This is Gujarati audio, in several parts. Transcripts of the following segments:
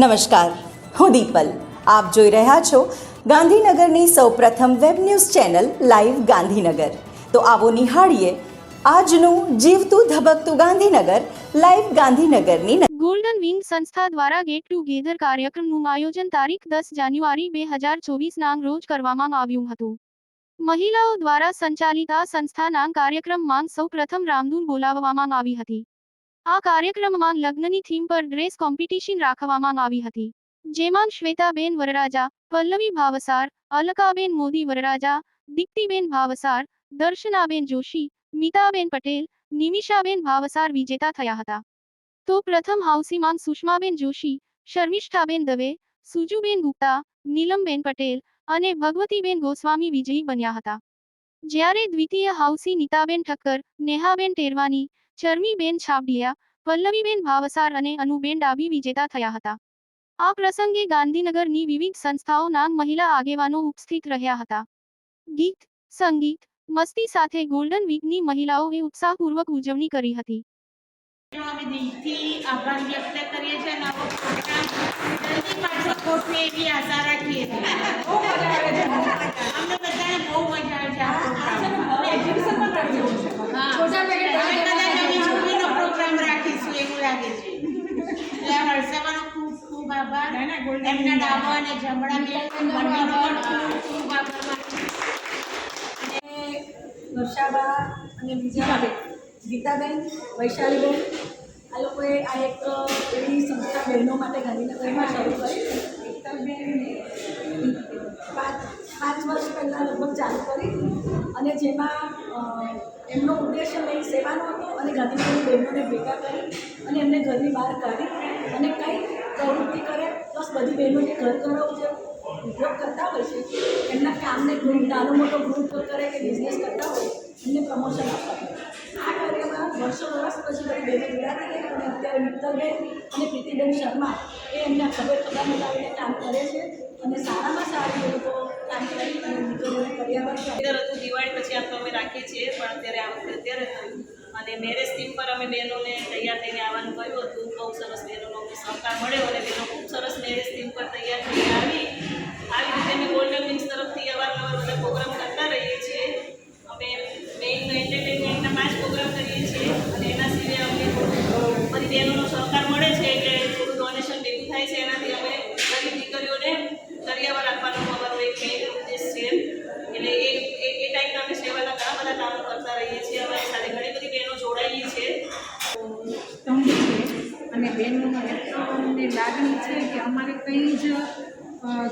નમસ્કાર. હું દીપલ. આપ જોઈ રહ્યા છો ગાંધીનગરની સૌપ્રથમ web news channel live Gandhinagar. તો આવો નિહાળીએ આજનું જીવતું ધબકતું ગાંધીનગર લાઈવ ગાંધીનગરની ગોલ્ડન વિંગ સંસ્થા દ્વારા ગેટ ટુગેધર કાર્યક્રમનું આયોજન તારીખ દસ જાન્યુઆરી બે હજાર ચોવીસના રોજ કરવામાં આવ્યું હતું. મહિલાઓ દ્વારા સંચાલિત આ સંસ્થાના કાર્યક્રમમાં સૌ પ્રથમ રામધૂન બોલાવવામાં આવી હતી. આ કાર્યક્રમમાં લગ્નની થીમ પર ડ્રેસ કોમ્પિટિશન રાખવામાં આવી હતી. જેમાં શ્વેતાબેન વરરાજા, પલ્લવી ભાવસાર, અલકાબેન મોદી વરરાજા, દીપ્તિબેન ભાવસાર, દર્શનાબેન જોશી, મીતાબેન પટેલ, નિમિષાબેન ભાવસાર વિજેતા થયા હતા. તો પ્રથમ હાઉસીમાં સુષ્માબેન જોશી, શર્મિષ્ઠાબેન દવે, સુજુબેન ગુપ્તા, નીલમબેન પટેલ અને ભગવતીબેન ગોસ્વામી વિજયી બન્યા હતા. જ્યારે દ્વિતીય હાઉસી નીતાબેન ઠક્કર, નેહાબેન ટેરવાની ચરમીબેન છાબડિયા પલ્લવીબેન ભાવસાર અને અનુબેન ડાબી વિજેતા થયા હતા. આ પ્રસંગે ગાંધીનગરની વિવિધ સંસ્થાઓના મહિલા આગેવાનો ઉપસ્થિત રહ્યા હતા. ગીત, સંગીત, મસ્તી સાથે ગોલ્ડન વીકની મહિલાઓએ ઉત્સાહપૂર્વક ઉજવણી કરી હતી. આભાર વ્યક્ત કરીએ છીએ અમને બધાને બહુ મજા આવે છે આ પ્રોગ્રામમાં. હા. હવે કદાચ અમે છવ્વીસનો પ્રોગ્રામ રાખીશું એવું લાગે છે એટલે હર્ષાવાનો ખૂબ ખૂબ આભાર એમના ડાબા અને જમણા. અને વર્ષાબા અને બીજા ગીતાબેન વૈશાલીબેન આ લોકોએ આ એક એવી સંસ્થા બહેનો માટે ગાંધીનગરમાં શરૂ કરી. પાંચ પાંચ વર્ષ પહેલાં લગભગ ચાલુ કરી. અને જેમાં એમનો ઉદ્દેશ્ય મેં સેવાનો હતો અને ગાંધીનગરની બહેનોને ભેગા કરી અને એમને ઘરની બહાર કાઢી અને કંઈ પ્રવૃત્તિ કરે પ્લસ બધી બહેનો જે ઘર ઘરો જે ઉપયોગ કરતા હોય છે, એમના કામને નાનો મોટો ગ્રુપ કરે કે બિઝનેસ કરતા હોય, એમને પ્રમોશન આપવાનું આ કાર્યમાં વર્ષો વર્ષ પછી બધી બહેનો જોડાતી ગઈ અને અત્યારે મિત્તલબેન અને પ્રીતિબેન શર્મા એ એમના ખબર ખબર મિલાવીને કામ કરે છે અને સારામાં સારી એ લોકો દિવાળી પછી આમ તો અમે રાખીએ છીએ, પણ અત્યારે આ વખતે અત્યારે થયું અને મેરેજ થીમ પર અમે બહેનોને તૈયાર થઈને આવવાનું કહ્યું હતું. બહુ સરસ બહેનોનો સહકાર મળ્યો અને બહેનો ખૂબ સરસ મેરેજ થીમ પર તૈયાર થઈને આવી. આવી રીતે અમે ગોલ્ડન વિંગ્સ તરફથી અવારનવાર બધા પ્રોગ્રામ કરતા રહીએ છીએ. અમે મેઇન એન્ટરટેનમેન્ટના પાંચ પ્રોગ્રામ કરીએ છીએ અને એના સિવાય અમે બધી બહેનોનો સહકાર મળે છે એટલે થોડું ડોનેશન ભેગું થાય છે એનાથી અમે ગરીબ દીકરીઓને કરિયાવર આપવાનો અમારો એક મેઇન ઉદ્દેશ છે એટલે એ એ એ ટાઈપના અમે ઘણા કામો કરતા રહીએ છીએ, અમારી સાથે ઘણી બધી બહેનો જોડાયેલી છે. સ્તંભ છે અને બહેનોનો અમને લાગણી છે કે અમારે કંઈ જ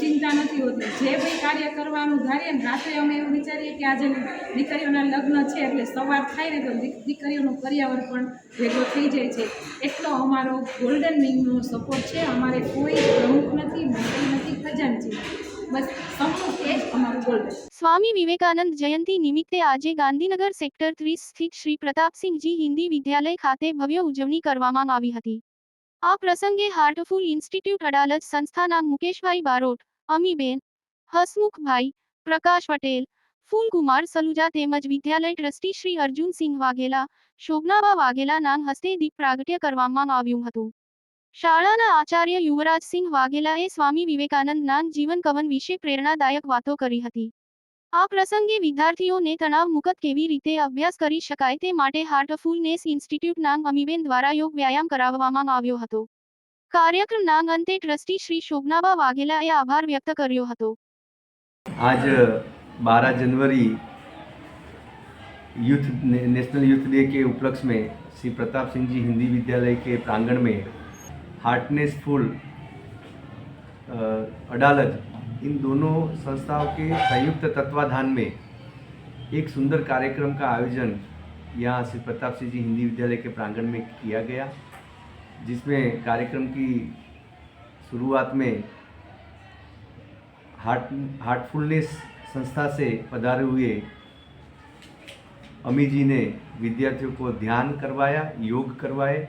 ચિંતા નથી હોતી. જે કંઈ કાર્ય કરવાનું ધારીએ ને રાત્રે અમે એવું વિચારીએ કે આજે દીકરીઓના લગ્ન છે એટલે સવાર થાય ને તો દીક- દીકરીઓનું પર્યાવરણ પણ ભેગો થઈ જાય છે. એટલો અમારો ગોલ્ડન વિંગનો સપોર્ટ છે. અમારે કોઈ પ્રમુખ નથી મંત્રી નથી, ખજાનચી. સ્વામી વિવેકાનંદ જયંતિ નિમિત્તે આજે ગાંધીનગર સેક્ટર ત્રીસ સ્થિત શ્રી પ્રતાપસિંહજી હિન્દી વિદ્યાલય ખાતે ભવ્ય ઉજવણી કરવામાં આવી હતી. આ પ્રસંગે હાર્ટફુલ ઇન્સ્ટિટ્યૂટ અડાલજ સંસ્થાના મુકેશભાઈ બારોટ, અમીબેન, હસમુખભાઈ, પ્રકાશ પટેલ, ફૂલકુમાર સલુજા તેમજ વિદ્યાલય ટ્રસ્ટી શ્રી અર્જુનસિંહ વાઘેલા, શોભનાબા વાઘેલા નામ હસ્તે દીપ પ્રાગટ્ય કરવામાં આવ્યું હતું. શાળાના આચાર્ય યુવરાજસિંહ વાઘેલાએ સ્વામી વિવેકાનંદના જીવન કવન વિશે પ્રેરણાદાયક વાતો કરી હતી આ પ્રસંગે વિદ્યાર્થીઓને તણાવ મુક્ત કેવી રીતે અભ્યાસ કરી શકાય તે માટે હાર્ટફુલનેસ ઇન્સ્ટિટ્યૂટના અમીબેન દ્વારા યોગ વ્યાયામ કરાવવામાં આવ્યો હતો કાર્યક્રમના અંતે ટ્રસ્ટી શ્રી શોભનાબા વાઘેલાએ આભાર વ્યક્ત કર્યો હતો आज 12 जनवरी यूथ ने- नेशनल यूथ डे के उपलक्ष्य में श्री प्रताप सिंह जी हिंदी विद्यालय के प्रांगण में हार्टनेस फुल अडालज इन दोनों संस्थाओं के संयुक्त तत्वाधान में एक सुंदर कार्यक्रम का आयोजन यहाँ श्री प्रताप सिंह जी हिंदी विद्यालय के प्रांगण में किया गया, जिसमें कार्यक्रम की शुरुआत में हार्ट हार्टफुलनेस संस्था से पधारे हुए अमी जी ने विद्यार्थियों को ध्यान करवाया, योग करवाए